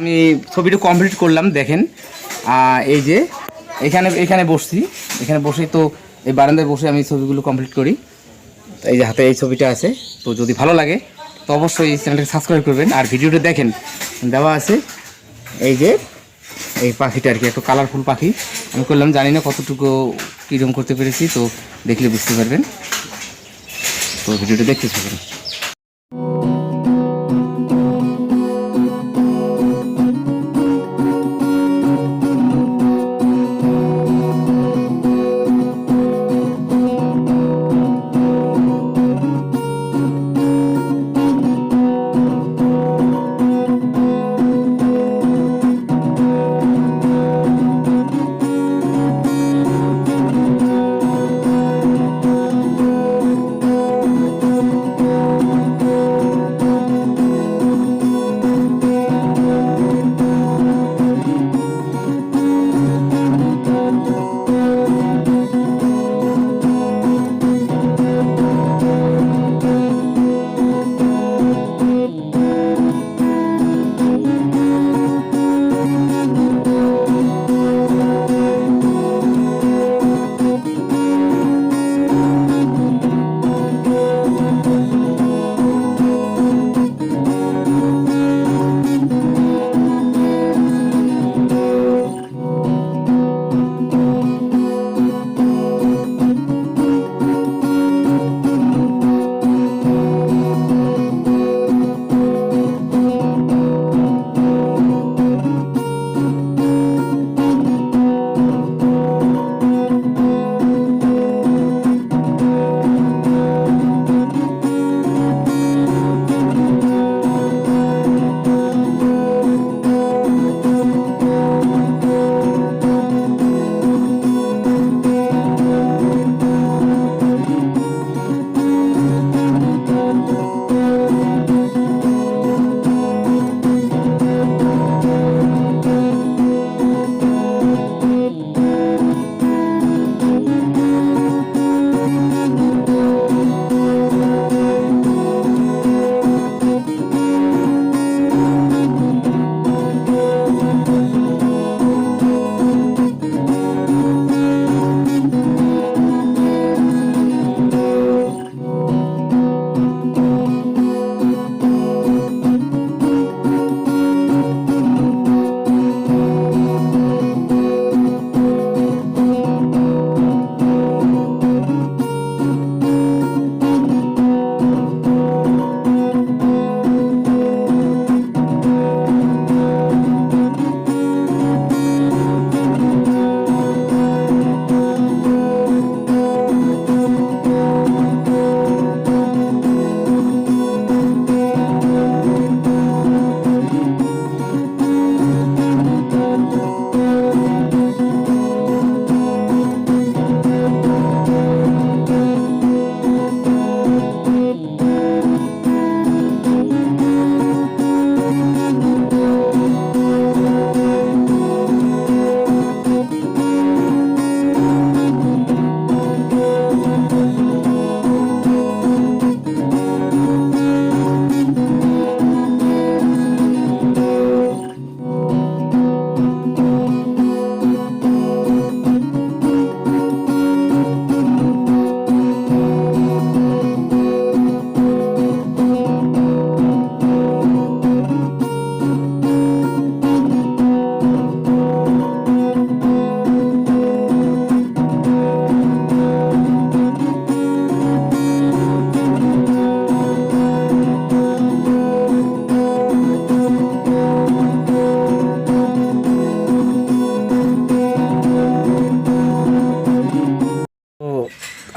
আমি ছবিটা কমপ্লিট করলাম, দেখেন। এই যে, এখানে এখানে বসছি। এখানে বসে তো এই বারান্দায় বসে আমি ছবিগুলো কমপ্লিট করি। এই যে হাতে এই ছবিটা আছে, তো যদি ভালো লাগে, তো অবশ্যই এই চ্যানেলটাকে সাবস্ক্রাইব করবেন। আর ভিডিওটা দেখেন, দেওয়া আছে, এই যে, এই পাখিটা আর কি একটু কালারফুল পাখি। আমি করলাম, জানি না কতটুকু কীরকম করতে পেরেছি, তো দেখলে বুঝতে পারবেন। তো ভিডিওটা দেখতে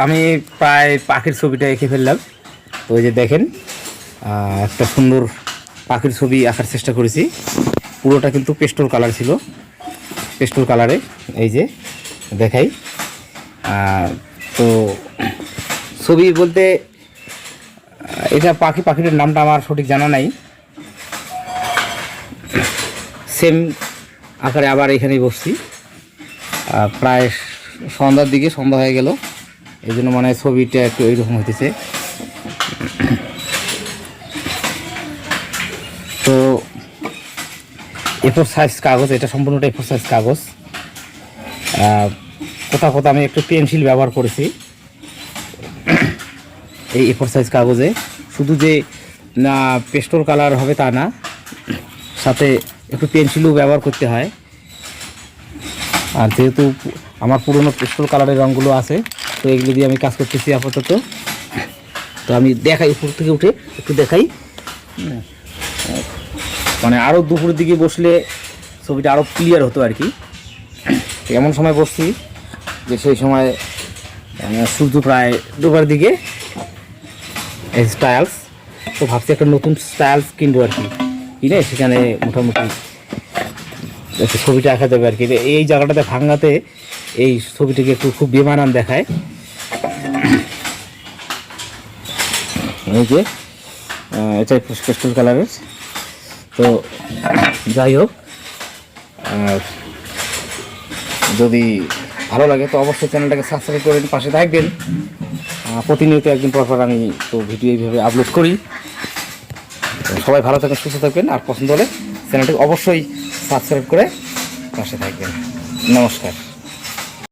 আমি প্রায় পাখির ছবিটা এঁকে ফেললাম। ওই যে দেখেন একটা সুন্দর পাখির ছবি আঁকার চেষ্টা করেছি। পুরোটা কিন্তু পেস্টোল কালার ছিল। পেস্টোল কালারে, এই যে দেখাই। তো ছবি বলতে এটা পাখি, পাখিটার নামটা আমার সঠিক জানা নাই। সেম আকারে আবার এখানেই বসছি। প্রায় সন্ধ্যার দিকে সন্ধ্যা হয়ে গেল। এই জন্য মানে ছবিটা একটু এইরকম হইতেছে। তো এফোর সাইজ কাগজ, এটা সম্পূর্ণটা এফোর সাইজ কাগজ। কোথাও কোথাও আমি একটু পেন্সিল ব্যবহার করেছি। এই এফোর সাইজ কাগজে। শুধু যে, না, পেস্টোর কালার হবে তা না। সাথে একটু পেন্সিলও ব্যবহার করতে হয়। আর যেহেতু আমার পুরনো পেস্টোর কালারের রঙগুলো আছে, তো এগুলো দিয়ে আমি কাজ করতেছি আপাতত। তো আমি দেখাই উপর থেকে উঠে, একটু দেখাই। মানে আরও দুপুরের দিকে বসলে ছবিটা আরও ক্লিয়ার হতো আর কি। এমন সময় বসছি যে সেই সময় সূর্য প্রায় ডোবার দিকে স্টাইলস তো ভাবছি একটা নতুন স্টাইলস কিনবো আর কি। কিনে সেখানে মোটামুটি একটু ছবিটা আঁকা যাবে আর কি। এই জায়গাটাতে ভাঙাতে এই ছবিটিকে একটু খুব বেমানান দেখায়। এই যে আহ, এটা পেস্টেল কালারের। তো যাই হোক যদি ভালো লাগে তো অবশ্যই চ্যানেলটাকে সাবস্ক্রাইব করে পাশে থাকবেন। প্রতিনিয়ত একদিন পর পর আমি তো ভিডিও এইভাবে আপলোড করি। সবাই ভালো থাকেন সুস্থ থাকবেন আর পছন্দ হলে চ্যানেলটাকে অবশ্যই সাবস্ক্রাইব করে পাশে থাকবেন। নমস্কার।